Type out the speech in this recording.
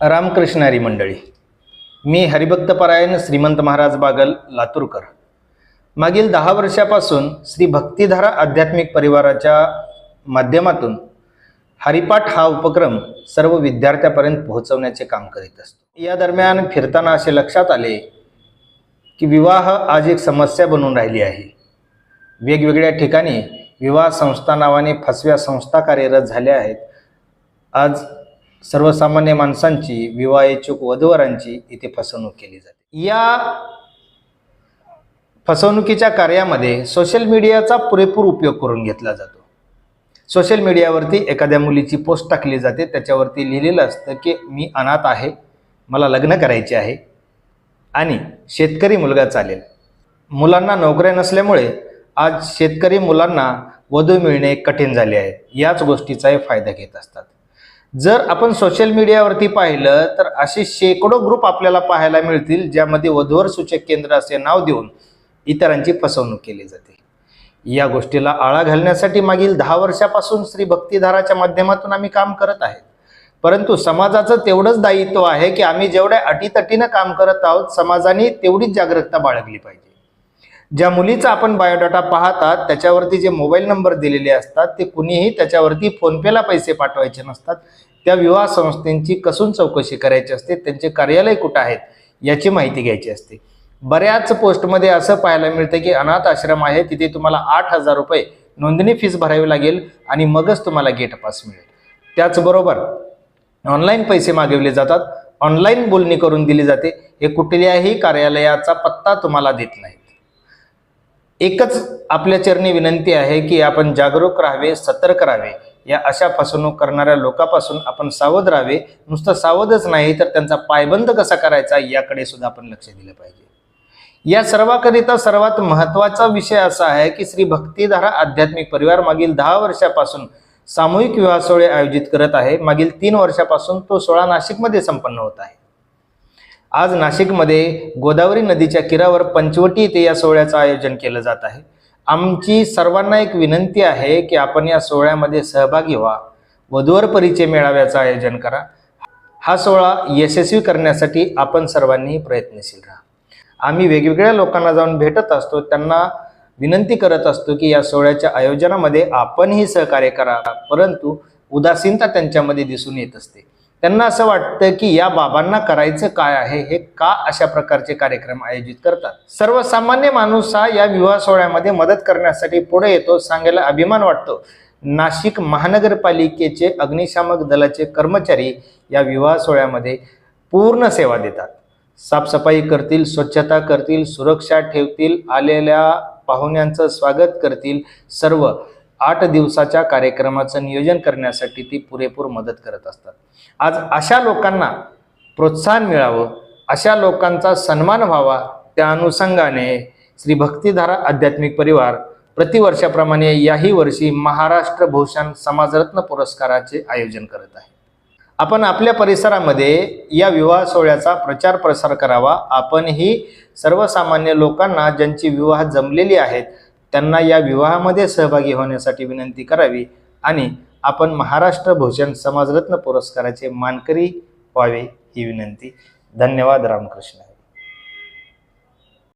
रामकृष्णारी मंडळी. मी हरिभक्त परायण श्रीमंत महाराज बागल लातूरकर. मागील दहा वर्षापासून श्री भक्तिधारा आध्यात्मिक परिवाराच्या माध्यमातून हरिपाठ हा उपक्रम सर्व विद्यार्थ्यापर्यंत पोहोचवण्याचे काम करीत असतो. या दरम्यान फिरताना असे लक्षात आले की विवाह आज एक समस्या बनून राहिली आहे. वेगवेगळ्या ठिकाणी विवाह संस्था नावाने फसव्या संस्था कार्यरत झाल्या आहेत. आज सर्वसामान्य माणसांची विवाहेच्छुक वधूवरांची इथे फसवणूक केली जाते. या फसवणुकीच्या कार्यामध्ये सोशल मीडियाचा पुरेपूर उपयोग करून घेतला जातो. सोशल मीडियावरती एखाद्या मुलीची पोस्ट टाकली जाते. त्याच्यावरती लिहिलेलं असतं की मी अनाथ आहे. मला लग्न करायचे आहे. आणि शेतकरी मुलगा चालेल. मुलांना नोकऱ्या नसल्यामुळे आज शेतकरी मुलांना वधू मिळणे कठीण झाले आहे. याच गोष्टीचाही फायदा घेत असतात. जर आपण सोशल मीडियावरती पाहिलं तर असे शेकडो ग्रुप आपल्याला पाहायला मिळतील ज्यामध्ये वधूवर सूचक केंद्र असे नाव देऊन इतरांची फसवणूक केली जाते. या गोष्टीला आळा घालण्यासाठी मागील दहा वर्षापासून श्री भक्तिधाराच्या माध्यमातून आम्ही काम करत आहेत. परंतु समाजाचं तेवढंच दायित्व आहे की आम्ही जेवढ्या अटीतटीनं काम करत आहोत समाजाने तेवढीच जागरूकता बाळगली पाहिजे. ज्या मुलीचा आपण बायोडाटा पाहतात त्याच्यावरती जे मोबाईल नंबर दिलेले असतात ते कुणीही त्याच्यावरती फोनपेला पैसे पाठवायचे नसतात. त्या विवाह संस्थेची कसून चौकशी करायची असते? त्यांचे कार्यालय कुठं आहेत? याची माहिती घ्यायची असते. बऱ्याच पोस्टमध्ये असं पाहायला मिळतं की अनाथ आश्रम आहे तिथे तुम्हाला आठ हजार रुपये नोंदणी फीस भरावी लागेल आणि मगच तुम्हाला गेट पास मिळेल. त्याचबरोबर ऑनलाईन पैसे मागवले जातात. ऑनलाईन बोलणी करून दिली जाते. हे कुठल्याही कार्यालयाचा पत्ता तुम्हाला देत नाही. एकच आपल्या चरणी विनंती आहे की आपण जागरूक राहावे सतर्क राहावे. या अशा फसवणूक करणाऱ्या लोकांपासून आपण सावध राहावे. नुसतं सावधच नाही तर त्यांचा पायबंद कसा करायचा याकडे सुद्धा आपण लक्ष दिलं पाहिजे. या सर्वाकरिता सर्वात महत्त्वाचा विषय असा आहे की श्री भक्तीधारा आध्यात्मिक परिवार मागील दहा वर्षापासून सामूहिक विवाह सोहळे आयोजित करत आहे. मागील तीन वर्षापासून तो सोहळा नाशिकमध्ये संपन्न होत आहे. आज नाशिकमध्ये गोदावरी नदीच्या किरावर पंचवटी येथे या सोहळ्याचं आयोजन केलं जात आहे. आमची सर्वांना एक विनंती आहे की आपण या सोहळ्यामध्ये सहभागी व्हा. वधूवर परिचय मेळाव्याचं आयोजन करा. हा सोहळा यशस्वी करण्यासाठी आपण सर्वांनी प्रयत्नशील राहा. आम्ही वेगवेगळ्या लोकांना जाऊन भेटत असतो. त्यांना विनंती करत असतो की या सोहळ्याच्या आयोजनामध्ये आपणही सहकार्य करा. परंतु उदासीनता त्यांच्यामध्ये दिसून येत असते. त्यांना असं वाटतं की या बाबांना करायचं काय आहे हे का अशा प्रकारचे कार्यक्रम आयोजित करतात? सर्वसामान्य माणूस हा या विवाह सोहळ्यामध्ये मदत करण्यासाठी पुढे येतो सांगायला अभिमान वाटतो. नाशिक महानगरपालिकेचे अग्निशामक दलाचे कर्मचारी या विवाह सोहळ्यामध्ये पूर्ण सेवा देतात. साफसफाई करतील स्वच्छता करतील सुरक्षा ठेवतील आलेल्या पाहुण्यांचं स्वागत करतील सर्व. आठ दिवसाच्या कार्यक्रमाचं नियोजन करण्यासाठी ती पुरेपूर मदत करत असतात. आज अशा लोकांना प्रोत्साहन मिळावं अशा लोकांचा सन्मान व्हावा त्या अनुषंगाने श्री भक्तिधारा आध्यात्मिक परिवार प्रतिवर्षाप्रमाणे याही वर्षी महाराष्ट्र भूषण समाजरत्न पुरस्काराचे आयोजन करत आहे. आपण आपल्या परिसरामध्ये या विवाह सोहळ्याचा प्रचार प्रसार करावा. आपणही सर्वसामान्य लोकांना ज्यांची विवाह जमलेली आहेत त्यांना या विवाहामध्ये सहभागी होण्यासाठी विनंती करावी आणि आपण महाराष्ट्र भूषण समाजरत्न पुरस्काराचे मानकरी व्हावे ही विनंती. धन्यवाद रामकृष्ण.